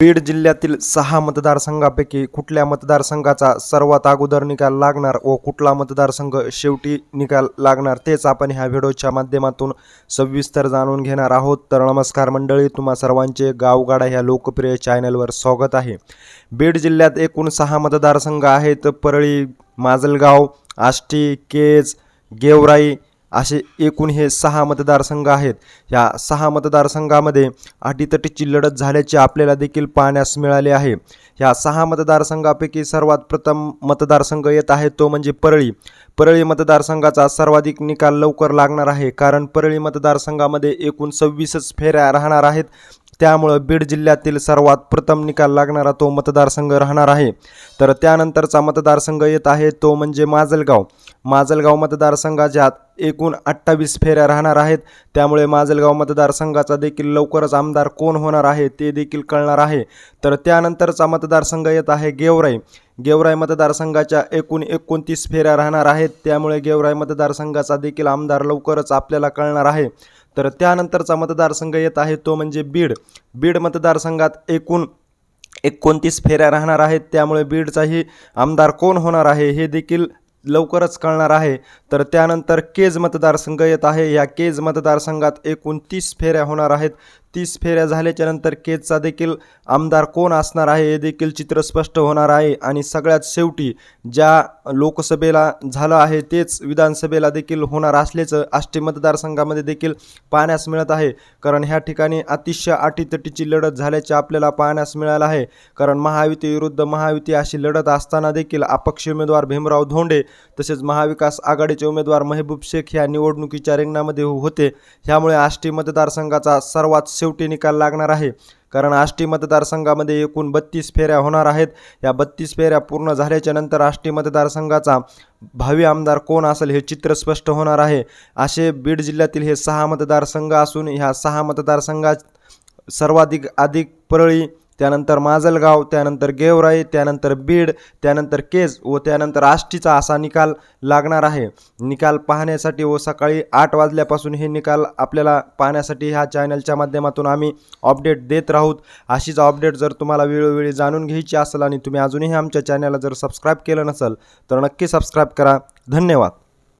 बीड जिल्ह्यातील सहा मतदारसंघापैकी कुठल्या मतदारसंघाचा सर्वात अगोदर निकाल लागणार व कुठला मतदारसंघ शेवटी निकाल लागणार तेच आपण ह्या व्हिडिओच्या माध्यमातून सविस्तर जाणून घेणार आहोत. तर नमस्कार मंडळी तुम्हा सर्वांचे गावगाडा ह्या लोकप्रिय चॅनलवर स्वागत आहे. बीड जिल्ह्यात एकूण सहा मतदारसंघ आहेत. परळी माजलगाव आष्टी केज गेवराई असे एकूण हे सहा मतदारसंघ आहेत. या सहा मतदारसंघामध्ये अटीतटीची लढत झाल्याचे आपल्याला देखील पाहण्यास मिळाले आहे. या सहा मतदारसंघापैकी सर्वात प्रथम मतदारसंघ येत आहे तो म्हणजे परळी. परळी मतदारसंघाचा सर्वाधिक निकाल लवकर लागणार आहे कारण परळी मतदारसंघामध्ये एकूण सव्वीसच फेऱ्या राहणार आहेत. त्यामुळं बीड जिल्ह्यातील सर्वात प्रथम निकाल लागणारा तो मतदारसंघ राहणार आहे. तर त्यानंतरचा मतदारसंघ येत आहे तो म्हणजे माजलगाव. माजलगाव मतदारसंघाच्यात एकूण अठ्ठावीस फेऱ्या राहणार आहेत. त्यामुळे माजलगाव मतदारसंघाचा देखील लवकरच आमदार कोण होणार आहे ते देखील कळणार आहे. तर त्यानंतरचा मतदारसंघ येत आहे गेवराई. गेवराई मतदारसंघाच्या एकूण एकोणतीस फेऱ्या राहणार आहेत. त्यामुळे गेवराई मतदारसंघाचा देखील आमदार लवकरच आपल्याला कळणार आहे. तर त्यानंतरचा मतदारसंघ येत आहे तो म्हणजे बीड. बीड मतदारसंघात एकूण एकोणतीस फेऱ्या राहणार आहेत. त्यामुळे बीडचाही आमदार कोण होणार आहे हे देखील लवकरच कळणार आहे. तर त्यानंतर केज मतदारसंघ येत आहे. या केज मतदारसंघात एकूण तीस फेऱ्या होणार आहेत. तीस फेऱ्या झाल्याच्यानंतर केजचा देखील आमदार कोण असणार आहे हे देखील चित्र स्पष्ट होणार आहे. आणि सगळ्यात शेवटी ज्या लोकसभेला झालं आहे तेच विधानसभेला देखील होणार असल्याचं आष्टी मतदारसंघामध्ये देखील पाहण्यास मिळत आहे. कारण ह्या ठिकाणी अतिशय अटीतटीची लढत झाल्याचे आपल्याला पाहण्यास मिळालं आहे. कारण महायुती विरुद्ध महायुती अशी लढत असताना देखील अपक्ष उमेदवार भीमराव धोंडे तसेच महाविकास आघाडीचे उमेदवार मेहबूब शेख ह्या निवडणुकीच्या रिंगणामध्ये होते. ह्यामुळे आष्टी मतदारसंघाचा सर्वात शेवटी निकाल लागणार आहे. कारण आष्टी मतदारसंघामध्ये एकूण बत्तीस फेऱ्या होणार आहेत. या बत्तीस फेऱ्या पूर्ण झाल्याच्यानंतर आष्टी मतदारसंघाचा भावी आमदार कोण असेल हे चित्र स्पष्ट होणार आहे. असे बीड जिल्ह्यातील हे सहा मतदारसंघ असून ह्या सहा मतदारसंघात सर्वाधिक अधिक परळी त्यानंतर माजलगाव त्यानंतर गेवराई त्यानंतर बीड त्यानंतर केज व त्यानंतर आष्टीचा असा निकाल लागणार आहे. निकाल पाहण्यासाठी व सकाळी आठ वाजल्यापासून हे निकाल आपल्याला पाहण्यासाठी ह्या चॅनलच्या माध्यमातून आम्ही अपडेट देत राहूत. अशीच अपडेट जर तुम्हाला वेळोवेळी जाणून घ्यायची असेल आणि तुम्ही अजूनही आमच्या चॅनलला जर सबस्क्राईब केलं नसेल तर नक्की सबस्क्राईब करा. धन्यवाद.